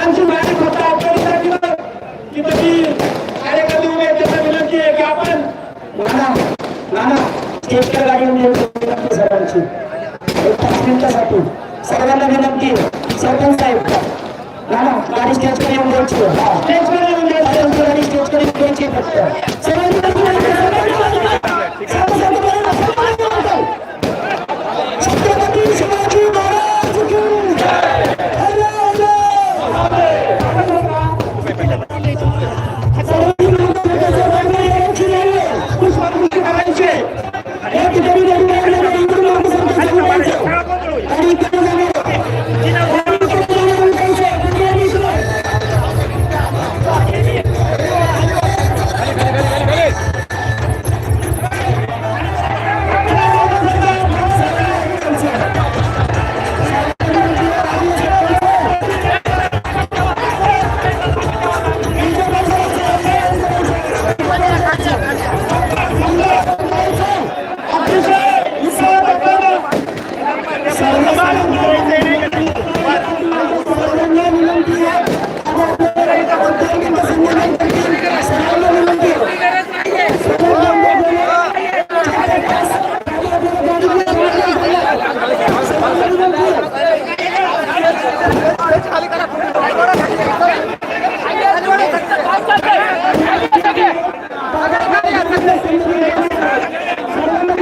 सरांची माहिती फक्त नाही, की तुम्ही कार्यकर्ते उभे त्यांना विनंती आहे की आपण नाना नाना स्टेजच्या नेमकी विनंती सरांची एक पाच मिनिटासाठी सर्वांना विनंती. सरपंच साहेब नाना गाडी स्टेजकडे येऊन द्यायची. हा, स्टेजकडे येऊन द्यायची गाडी स्टेजकडे येऊन द्यायची फक्त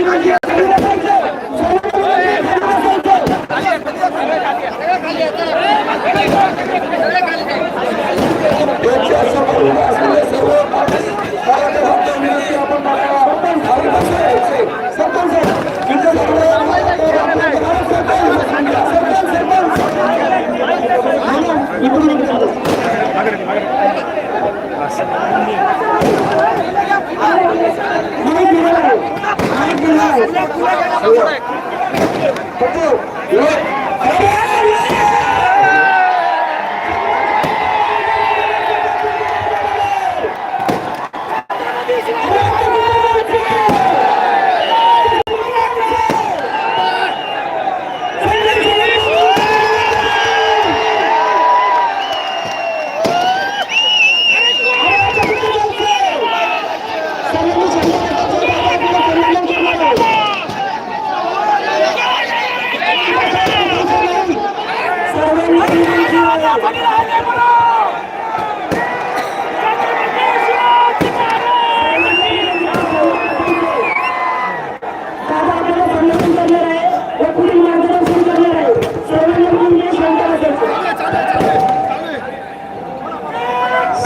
Yes, yes, yes. ওই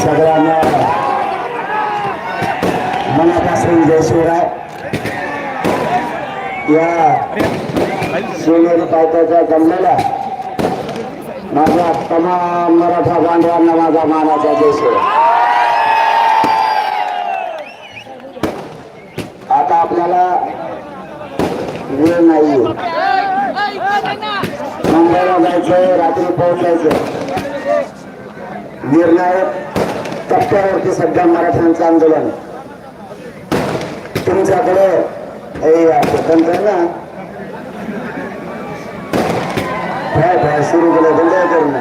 सगळ्यांना मनापासून जय शिवराय या शिवनेरी पावसाच्या जमलेल्या माझ्या तमाम मराठा बांधवांना माझा मानाचा देश. आता आपल्याला वेळ नाही. मुंबईला जायचंय रात्री पोहोचायचं निर्णायक टप्प्यावरती सध्या मराठ्यांचं आंदोलन. तुमच्याकडे हे तंत्र ना काय सुरू केलं बंद करून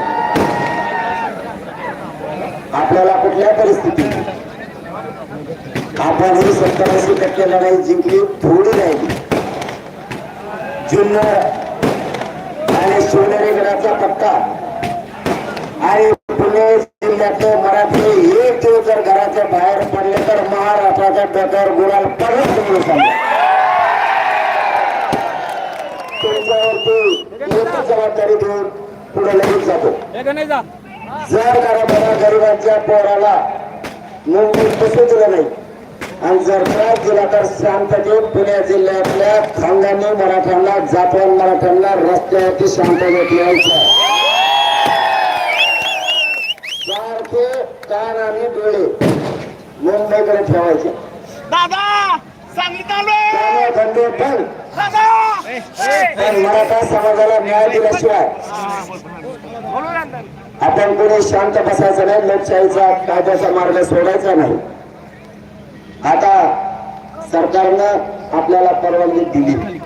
आपल्याला कुठल्या परिस्थितीत? आपण ही सत्तर ऐंशी टक्के लढाई जिंकली थोडी राहिली जुन्नर आणि शिवनेरीगडाचा पट्टा आणि पुणे जिल्ह्यातले मराठी एक दिवस जर घराच्या बाहेर पडले तर महाराष्ट्राच्या डोक्यावर गुराल परत तुम्ही सांगा. एकच जबाबदारी देऊन पुढे लगेच जातो. जर करा बघा गरिबांच्या पोराला मुंबईत बसू दिलं नाही आणि जर त्रास दिला तर शांततेत पुणे जिल्ह्यातल्या खानदानी मराठ्यांना जापवान मराठ्यांना रस्त्यावरती शांततेत यायचं सारखे कान आणि डोळे मुंबईकडे ठेवायचे. दादा! पण मराठा समाजाला न्याय दिल्याशिवाय आपण कोणी शांत बसायचं नाही लोकशाहीचा कायद्याचा मार्ग सोडायचा नाही. आता सरकारनं आपल्याला परवानगी दिली.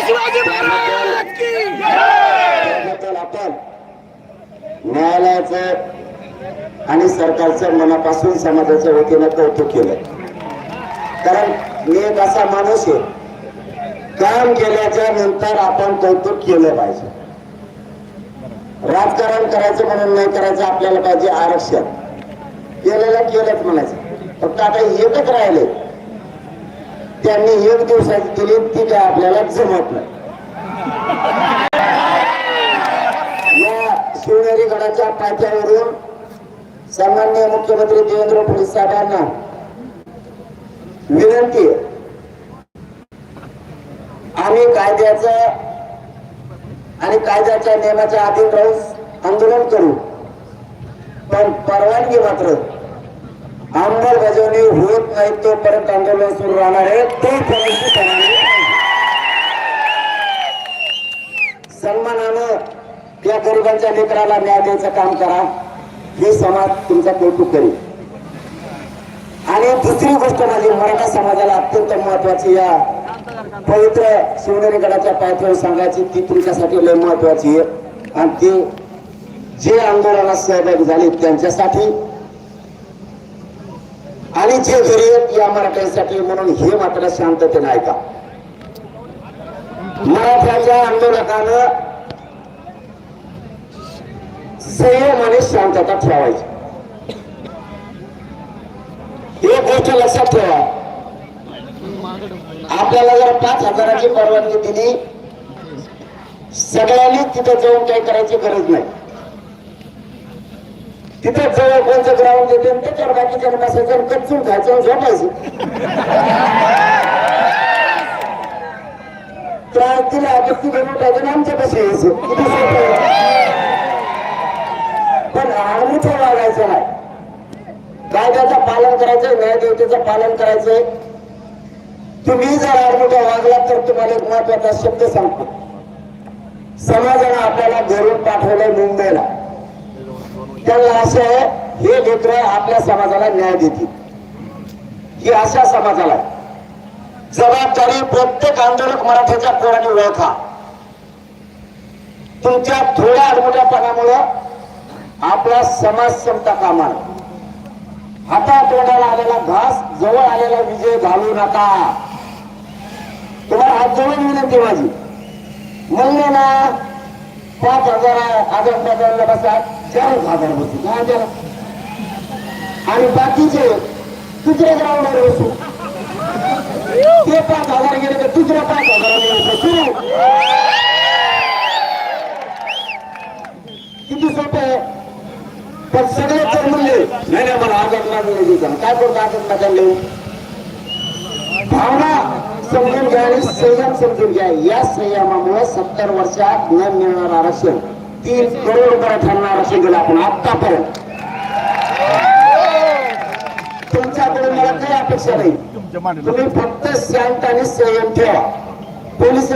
शिवाजी महाराज जय! न्यायालयाचं आणि सरकारचं मनापासून समाजाच्या वतीनं कौतुक केलं. कारण मी एक असा माणूस आहे काम केल्याच्यानंतर आपण कौतुक केलं पाहिजे. राजकारण करायचं म्हणून नाही करायचं आपल्याला पाहिजे आरक्षण. केलेलं केलंच म्हणायचं. फक्त आता एकच राहिले. त्यांनी एक दिवसाची दिली ती काय आपल्याला जमत नाही. या शिवनेरी गडाच्या पाठ्यावरून सन्माननीय मुख्यमंत्री देवेंद्र फडणवीस साहेबांना विनंती आम्ही कायद्याचं आणि कायद्याच्या नियमाच्या अधीन राहून आंदोलन करू. पण परवानगी मात्र अंमलबजावणी होत नाही तोपर्यंत आंदोलन सुरू राहणार आहे. तोपर्यंत परवानगी सन्मानानं त्या गरिबांच्या लेकराला न्याय द्यायचं काम करा. हे समाज तुमचा कौतुक करेल. आणि दुसरी गोष्ट म्हणजे मराठा समाजाला अत्यंत महत्वाची या पवित्र शिवनेरी गडाच्या पायथ्यावर सांगायची ती तुमच्यासाठी लय महत्वाची आहे. आणि ते जे आंदोलनात सहभागी झाले त्यांच्यासाठी आणि जे घरी या मराठ्यांसाठी म्हणून हे मात्र शांततेने ऐका. मराठ्याच्या आंदोलकानं संयम आणि शांतता ठेवायची एक गोष्ट लक्षात ठेवा. आपल्याला जर पाच हजाराची परवानगी दिली सगळ्यांनी तिथं जाऊन काही करायची गरज नाही. तिथं जवळ कोणचं ग्राउंड देते आणि त्याच्यावर बाकीच्या बसायचं कच्चून खायचं झोपायचं. त्रास दिला तर बनवून आमच्या कसे यायचं. किती सोपं पण आर्मीचं वागायचं नाही. कायद्याचं पालन करायचं न्यायदेवतेचं पालन करायचंय. तुम्ही जर आर्मीचा वागलात तर तुम्हाला एक महत्त्वाचा शब्द सांगतो. समाजानं आपल्याला घरून पाठवलंय मुंबईला. त्यांना असं आहे, हे लेकर आपल्या समाजाला न्याय देतील. ही अशा समाजाला जबाबदारी प्रत्येक आंदोलक मराठ्याच्या पोराने ओळखा. तुमच्या थोड्या अडमोठ्यापणामुळं आपला समाज क्षमता कामा हातातोंडाला आलेला घास जवळ आलेला विजय घालू नका. तुम्हाला हात जवळ विनंती माझी. म्हणले ना पाच हजार हजार पगारला बसा चार हजार बसू काय आणि बाकीचे दुसऱ्या ग्राउंडवर बसू. ते पाच हजार गेले तर दुसऱ्या पाच हजार सुरू किती सोपं आहे पण सगळे जर म्हणले नाही नाही मला आज लागले देतात काय करतो आज लागले भावना समजून घ्या आणि संयम समजून घ्या. या संयमामुळे सत्तर वर्षात न मिळणार आरक्षण. तीन करोड मराठ्यांना आरक्षण दिलं आपण आतापर्यंत. तुमच्याकडे मला काही अपेक्षा नाही. तुम्ही फक्त शांत आणि संयम ठेवा. पोलीस